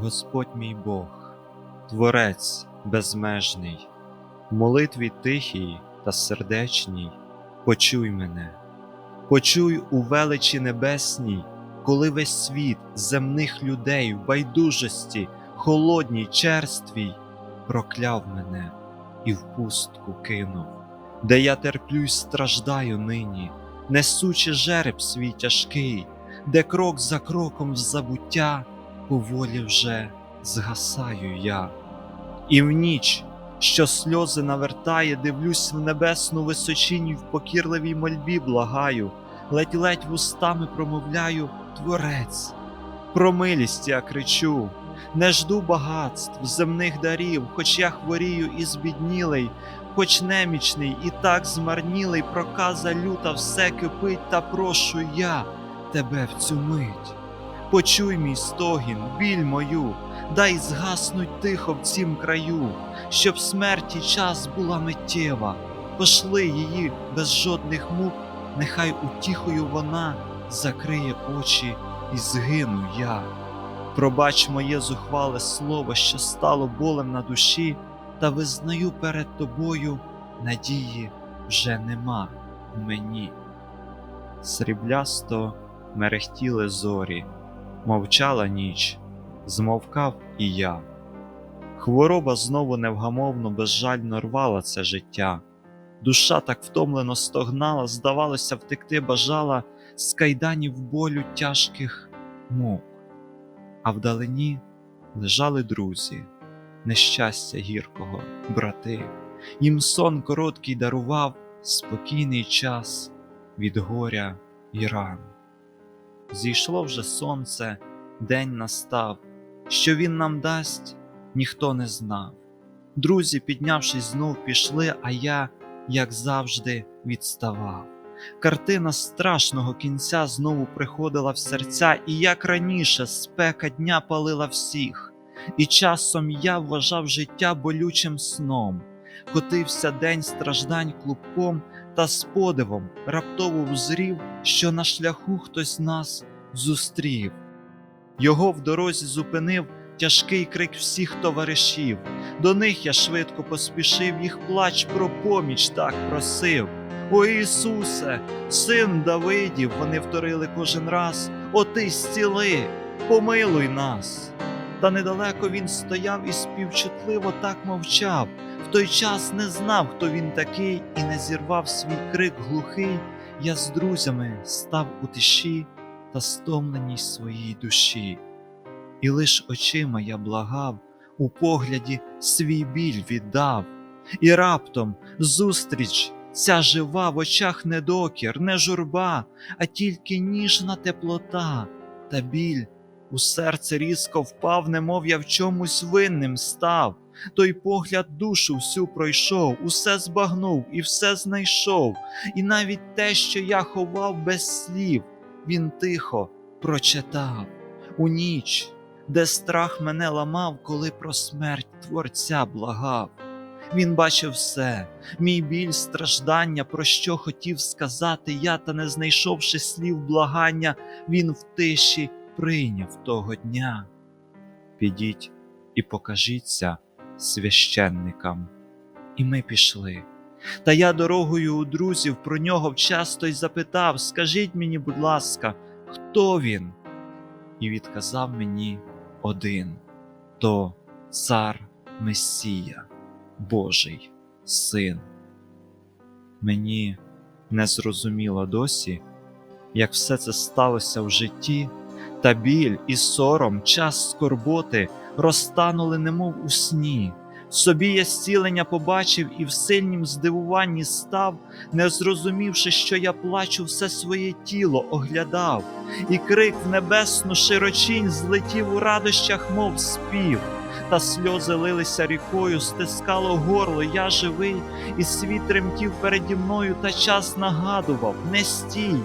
Господь мій Бог, Творець безмежний, в молитві тихій та сердечній, почуй мене, почуй у величі небесній, коли весь світ земних людей в байдужості, холодній черствій прокляв мене і в пустку кинув, де я терплю й страждаю нині, несучи жереб свій тяжкий, де крок за кроком в забуття поволі вже згасаю я, і в ніч, що сльози навертає, дивлюсь в небесну височинь і в покірливій мольбі благаю, ледь-ледь вустами промовляю Творець. Про милість я кричу, не жду багатств, земних дарів, хоч я хворію і збіднілий, хоч немічний і так змарнілий, проказа люта все кипить, та прошу я тебе в цю мить. Почуй мій стогін, біль мою, дай згаснуть тихо в цім краю, щоб смерті час була миттєва, пошли її без жодних мук, нехай утіхою вона закриє очі і згину я. Пробач моє зухвале слово, що стало болем на душі, та визнаю перед тобою надії вже нема в мені. Сріблясто мерехтіли зорі, мовчала ніч, змовкав і я. Хвороба знову невгамовно, безжально рвала це життя. Душа так втомлено стогнала, здавалося, втекти бажала з кайданів болю тяжких мук. А вдалині лежали друзі, нещастя гіркого, брати, їм сон короткий дарував спокійний час від горя і ран. Зійшло вже сонце, день настав, що він нам дасть, ніхто не знав. Друзі, піднявшись, знов пішли, а я, як завжди, відставав. Картина страшного кінця знову приходила в серця, і як раніше спека дня палила всіх, і часом я вважав життя болючим сном, котився день страждань клубком, та з подивом раптово узрів, що на шляху хтось нас зустрів. Його в дорозі зупинив тяжкий крик всіх товаришів. До них я швидко поспішив, їх плач про поміч так просив. О Ісусе, син Давидів, вони вторили кожен раз, О ти зціли, помилуй нас. Та недалеко він стояв і співчутливо так мовчав. В той час не знав, хто він такий, і не зірвав свій крик глухий. Я з друзями став у тиші та стомленій своїй душі. І лиш очима я благав, у погляді свій біль віддав, і раптом зустріч ця жива в очах не докір, не журба, а тільки ніжна теплота та біль у серце різко впав, немов я в чомусь винним став. Той погляд душу всю пройшов, усе збагнув і все знайшов, і навіть те, що я ховав без слів, він тихо прочитав у ніч, де страх мене ламав, коли про смерть Творця благав. Він бачив все, мій біль, страждання, про що хотів сказати я, та не знайшовши слів благання, він в тиші прийняв того дня. Підіть і покажіться священникам. І ми пішли. Та я дорогою у друзів про нього вчасто й запитав: Скажіть мені, будь ласка, хто він? І відказав мені один то цар Месія, Божий син. Мені не зрозуміло досі, як все це сталося в житті, та біль і сором, час скорботи розтанули, немов у сні. Собі я зцілення побачив і в сильнім здивуванні став, не зрозумівши, що я плачу, все своє тіло оглядав, і крик в небесну широчінь злетів у радощах, мов спів, та сльози лилися рікою, стискало горло, я живий, і світ тремтів переді мною, та час нагадував: не стій.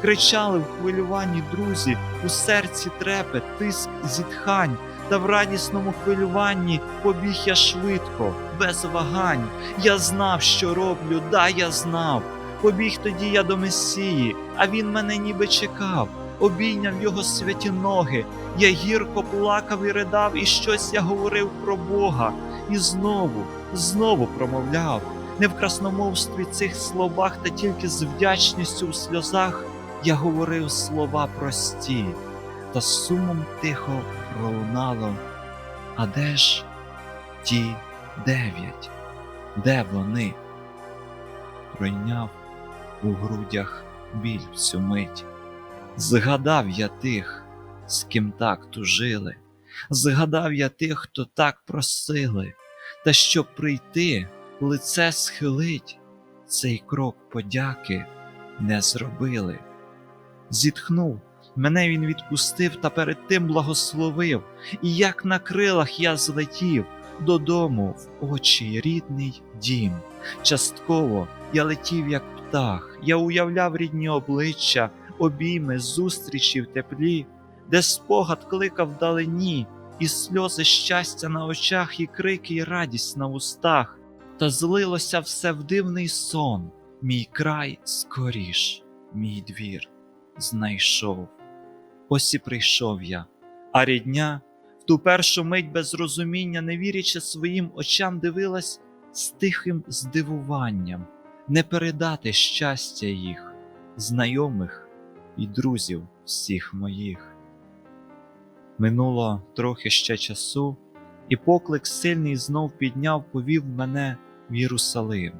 Кричали в хвилюванні друзі, у серці трепет, тиск, зітхань, та в радісному хвилюванні побіг я швидко, без вагань. Я знав, що роблю, да, я знав. Побіг тоді я до Месії, а він мене ніби чекав. обійняв його святі ноги. Я гірко плакав і ридав, і щось я говорив про Бога, і знову, знову промовляв. Не в красномовстві цих словах, та тільки з вдячністю в сльозах я говорив слова прості, та з сумом тихо пролунало. А де ж ті дев'ять? Де вони? Пройняв у грудях біль всю мить. Згадав я тих, з ким так тужили, згадав я тих, хто так просили, та щоб прийти, лице схилить, цей крок подяки не зробили. Зітхнув, мене він відпустив та перед тим благословив, і як на крилах я злетів додому в очі рідний дім. Частково я летів, як птах, я уявляв рідні обличчя, обійми, зустрічі в теплі, де спогад кликав вдалині, і сльози щастя на очах, і крики, і радість на устах, та злилося все в дивний сон, мій край скоріш, мій двір знайшов. Ось і прийшов я, а рідня в ту першу мить без розуміння, не вірячи своїм очам, дивилась з тихим здивуванням, не передати щастя їх, знайомих і друзів всіх моїх. Минуло трохи ще часу, і поклик сильний знов підняв, повів мене в Єрусалим,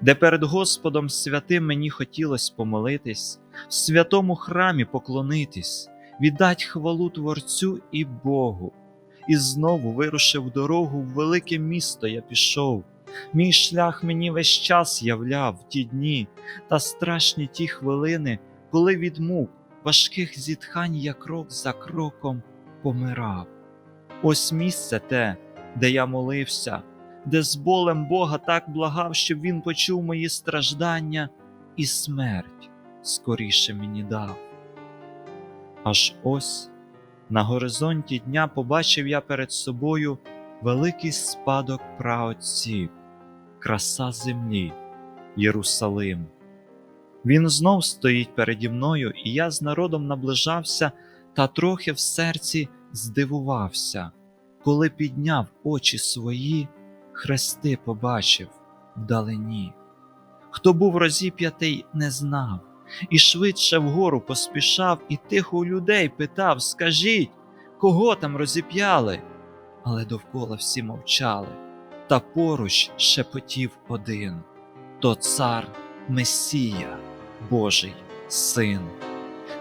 де перед Господом святим мені хотілось помолитись, в святому храмі поклонитись, віддать хвалу Творцю і Богу. І знову вирушив дорогу в велике місто я пішов. Мій шлях мені весь час являв ті дні та страшні ті хвилини, коли від мук важких зітхань я крок за кроком помирав. Ось місце те, де я молився, де з болем Бога так благав, щоб він почув мої страждання і смерть скоріше мені дав. Аж ось на горизонті дня побачив я перед собою великий спадок праотців, краса землі, Єрусалим. Він знов стоїть переді мною, і я з народом наближався та трохи в серці здивувався, коли підняв очі свої, хрести побачив вдалині. Хто був розіп'ятий, не знав, і швидше вгору поспішав, і тихо у людей питав Скажіть, кого там розіп'яли? Але довкола всі мовчали, та поруч шепотів один то цар Месія, Божий син.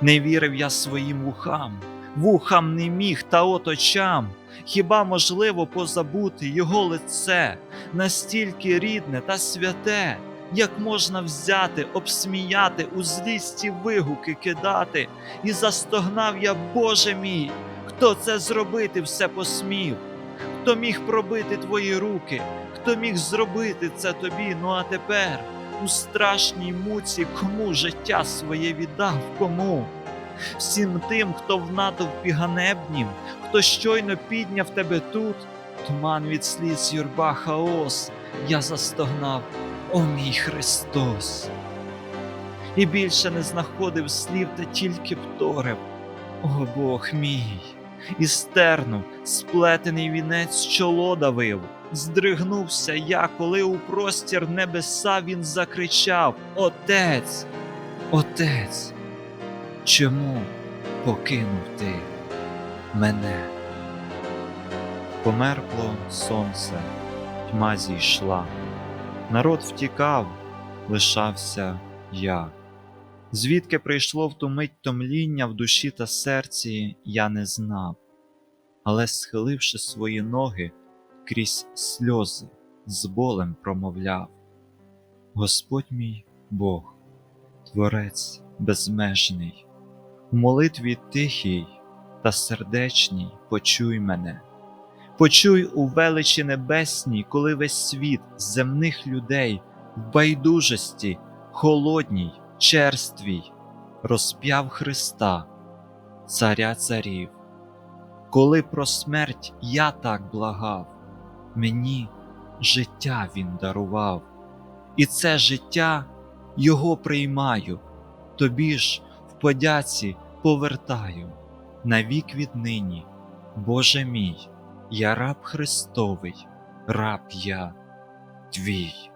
Не вірив я своїм вухам, вухам не міг, та от очам. Хіба можливо позабути його лице настільки рідне та святе, як можна взяти, обсміяти, у злісті вигуки кидати, і застогнав я, Боже мій, хто це зробити все посмів, хто міг пробити твої руки, хто міг зробити це тобі, ну а тепер у страшній муці кому життя своє віддав, кому? Всім тим, хто в натовпі ганебнім, хто щойно підняв тебе тут, туман від сліз, юрба, хаос, я застогнав, о мій Христос. І більше не знаходив слів, та тільки вторив, о Бог мій, і стерну сплетений вінець чоло давив. Здригнувся я, коли у простір небеса він закричав: Отець, Отець, чому покинув ти мене? Померкло сонце, тьма зійшла, народ втікав, лишався я. Звідки прийшло в ту мить томління в душі та серці, я не знав, але, схиливши свої ноги, крізь сльози з болем промовляв: Господь мій Бог, Творець безмежний, у молитві тихій та сердечній почуй мене, почуй у величі небесній, коли весь світ земних людей в байдужості, холодній, черствій, розп'яв Христа, Царя царів. Коли про смерть я так благав, мені життя він дарував, і це життя Його приймаю, тобі ж в подяці повертаю навік віднині, Боже мій, я раб Христовий, раб я твій.